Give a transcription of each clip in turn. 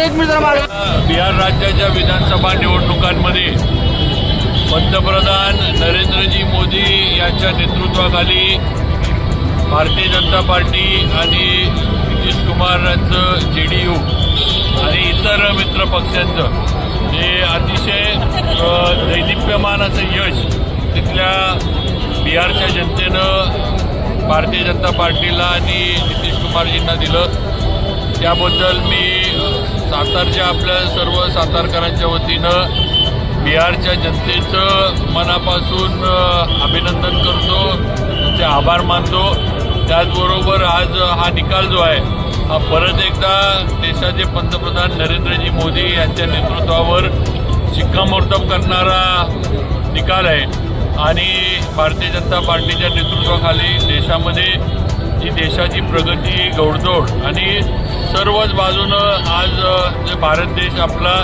एक मिनिट जरा मागे. बिहार राज्याच्या विधानसभा निवडणुकांमध्ये पंतप्रधान नरेंद्रजी मोदी यांच्या नेतृत्वाखाली भारतीय जनता पार्टी आणि नितीश कुमारांचं जे डी यू आणि इतर मित्र पक्षांचं हे अतिशय दैदिप्यमान असं यश तिथल्या बिहारच्या जनतेनं भारतीय जनता पार्टीला आणि नितीश कुमारजींना दिलं. त्याबद्दल मी सातारच्या आपल्या सर्व सातारकरांच्या वतीनं बिहारच्या जनतेचं मनापासून अभिनंदन करतो त्यांचे आभार मानतो. त्याचबरोबर आज हा निकाल जो आहे हा परत एकदा देशाचे पंतप्रधान नरेंद्रजी मोदी यांच्या नेतृत्वावर शिक्कामोर्तब करणारा निकाल आहे. आणि भारतीय जनता पार्टीच्या नेतृत्वाखाली देशामध्ये जी देशाची प्रगती घोडदौड आणि सर्वच बाजूनं आज जे भारत देश आपला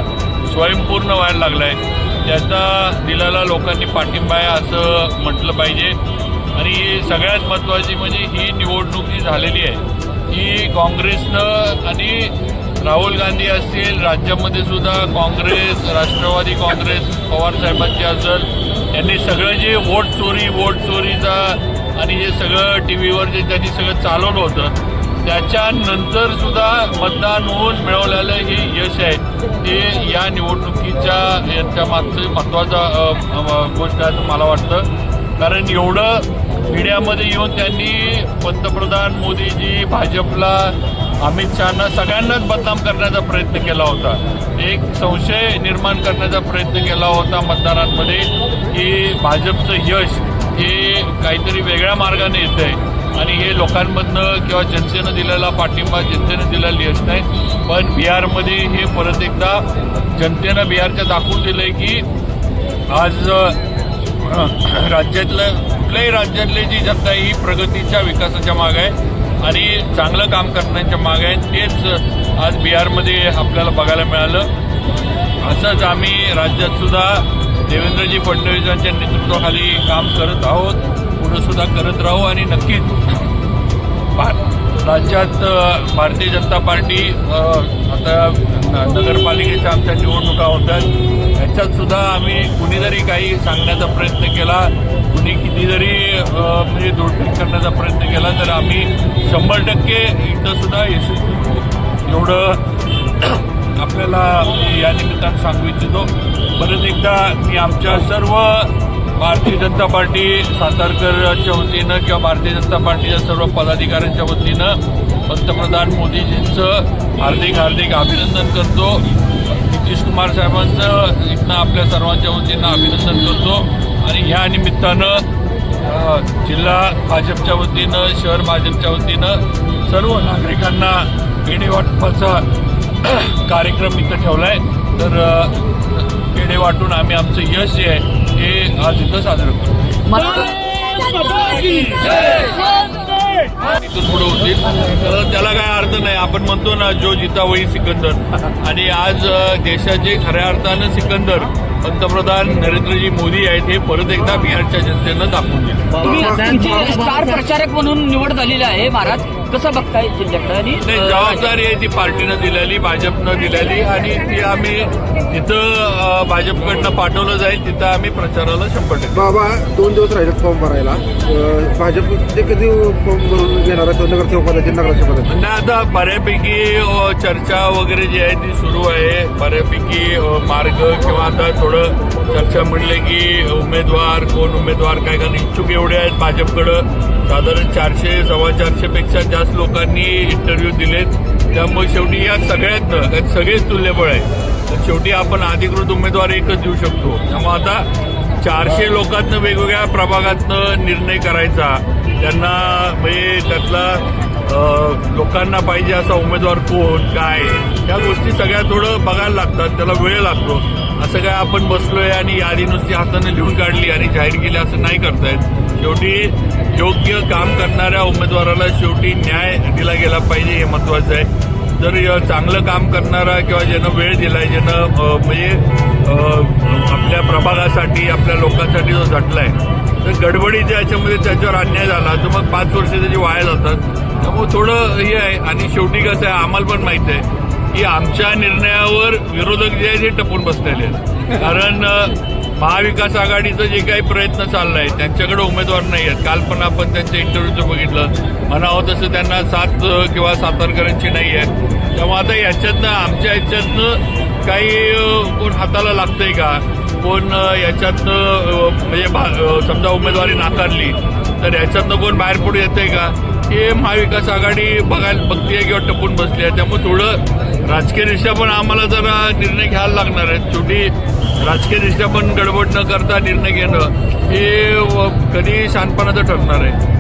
स्वयंपूर्ण व्हायला लागला आहे त्याचा दिलाला लोकांनी पाठिंबा आहे असं म्हटलं पाहिजे. आणि सगळ्यात महत्त्वाची म्हणजे ही निवडणूक जी झालेली आहे ही काँग्रेसनं आणि राहुल गांधी असतील राज्यामध्ये सुद्धा काँग्रेस राष्ट्रवादी काँग्रेस पवारसाहेबांची असेल यांनी सगळं जे वोट चोरी वोट चोरीचा आणि हे सगळं टी व्हीवर जे त्यांनी सगळं चालवलं होतं त्याच्यानंतर सुद्धा मतदान होऊन मिळवलेलं हे यश आहे. ते या निवडणुकीच्या यांच्या मागचं महत्त्वाचा गोष्ट आहे मला वाटतं. कारण एवढं मीडियामध्ये येऊन त्यांनी पंतप्रधान मोदीजी भाजपला अमित शहाना सगळ्यांनाच बदनाम करण्याचा प्रयत्न केला होता. एक संशय निर्माण करण्याचा प्रयत्न केला होता मतदारांमध्ये की भाजपचं यश हे काहीतरी वेगळ्या मार्गाने येतं आहे आणि हे लोकांमधनं किंवा जनतेनं दिलेला पाठिंबा जनतेनं दिलेला यश नाही पण बिहारमध्ये हे परत एकदा जनतेनं बिहारच्या दाखवून दिलं आहे की आज राज्यातलं कुठल्याही राज्यातली जी जनता आहे ही प्रगतीच्या विकासाच्या माग आहे. आणि चांगलं काम करण्याच्या माग आहे. तेच आज बिहारमध्ये आपल्याला बघायला मिळालं. असंच आम्ही राज्यातसुद्धा देवेंद्रजी फडणवीस यांच्या नेतृत्वाखाली काम करत आहोत पुढंसुद्धा करत राहू आणि नक्कीच भा- राज्यात भारतीय जनता पार्टी आता नगरपालिकेच्या आमच्या निवडणुका होतात ह्याच्यातसुद्धा आम्ही कुणी जरी काही सांगण्याचा प्रयत्न केला. कुणी किती जरी म्हणजे दोडपीक करण्याचा प्रयत्न केला तर आम्ही शंभर टक्के इथंसुद्धा यशस्वी एवढं आपल्याला या निमित्तानं सांगू इच्छितो. परत एकदा मी आमच्या सर्व भारतीय जनता पार्टी सातारकरच्या वतीनं किंवा भारतीय जनता पार्टीच्या सर्व पदाधिकाऱ्यांच्या वतीनं पंतप्रधान मोदीजींचं हार्दिक हार्दिक अभिनंदन करतो. नितीश कुमार साहेबांचं इथनं आपल्या सर्वांच्या वतीनं अभिनंदन करतो. आणि ह्या निमित्तानं जिल्हा भाजपच्या वतीनं शहर भाजपच्या वतीनं सर्व नागरिकांना पेढे वाटपाचा कार्यक्रम इथं ठेवला आहे तर पेढे वाटून आम्ही आमचं यश जे आहे हे आज इथं साजरं करतो. इथून पुढे होतील. तर त्याला काय अर्थ नाही. आपण म्हणतो ना जो जिता वही सिकंदर. आणि आज देशाचे खऱ्या अर्थानं सिकंदर पंतप्रधान नरेंद्रजी मोदी आहेत हे परत एकदा बिहारच्या जनतेनं दाखवून दिले. स्टार प्रचारक म्हणून निवड झालेली आहे महाराज. कसं बघताय जिल्ह्याकडे? आणि नाही जबाबदारी आहे ती पार्टीनं दिलेली भाजपनं दिलेली आणि ती आम्ही तिथं भाजपकडनं पाठवलं जाईल तिथं आम्ही प्रचाराला शंभर टक्के. बाबा दोन दिवस राहिले फॉर्म भरायला. भाजप ते कधी फॉर्म भरून घेणार आहे? नगरसेवक पदाचे नगराध्यक्ष पदाचे म्हणजे आता बऱ्यापैकी चर्चा वगैरे जी आहे ती सुरू आहे. बऱ्यापैकी मार्ग किंवा आता थोडं चर्चा म्हणले की उमेदवार कोण उमेदवार काय कारण इच्छुक एवढे आहेत भाजपकडं. साधारण चारशे सव्वा चारशे पेक्षा पन्नास लोकांनी इंटरव्ह्यू दिलेत. त्यामुळे शेवटी या सगळ्यात सगळेच तुल्यबळ आहे तर शेवटी आपण अधिकृत उमेदवार एकच देऊ शकतो. त्यामुळे आता चारशे लोकांतनं वेगवेगळ्या प्रभागातनं निर्णय करायचा. त्यांना म्हणजे त्यातला लोकांना पाहिजे असा उमेदवार कोण काय? या गोष्टी सगळ्या थोडं बघायला लागतात. त्याला वेळ लागतो. असं काय आपण बसलोय आणि यादी नुसती हाताने लिहून काढली आणि जाहीर केली असं नाही करतायत. शेवटी योग्य काम करणाऱ्या उमेदवाराला शेवटी न्याय दिला गेला पाहिजे हे महत्वाचं आहे. जर चांगलं काम करणारा किंवा ज्यानं वेळ दिलाय ज्यानं म्हणजे आपल्या प्रभागासाठी आपल्या लोकांसाठी जो झटलाय तर गडबडीच्या याच्यामध्ये त्याच्यावर अन्याय झाला तर मग पाच वर्ष त्याची वाया जातात. त्यामुळे थोडं हे आहे. आणि शेवटी कसं आहे आम्हाला पण माहीत आहे की आमच्या निर्णयावर विरोधक जे आहे ते टपून बसलेले आहेत. कारण महाविकास आघाडीचं जे काही प्रयत्न चालला आहे त्यांच्याकडे उमेदवार नाही आहेत. काल पण आपण त्यांच्या इंटरव्ह्यूचं बघितलं. म्हणावं तसं त्यांना सात किंवा सातारकरांची नाही आहे त्यामुळे आता याच्यातनं आमच्या याच्यातनं काही कोण हाताला लागतंय का? कोण याच्यातनं म्हणजे भा- समजा उमेदवारी नाकारली तर याच्यातनं कोण बाहेर पडू येतंय का? हे महाविकास आघाडी बघायला बघतीये किंवा टपून बसली आहे त्यामुळे थोडं राजकीयदृष्ट्या पण आम्हाला जरा निर्णय घ्यायला लागणार आहे. शेवटी राजकीयदृष्ट्या पण गडबड न करता निर्णय घेणं हे व- कधी शानपणाचं ठरणार आहे.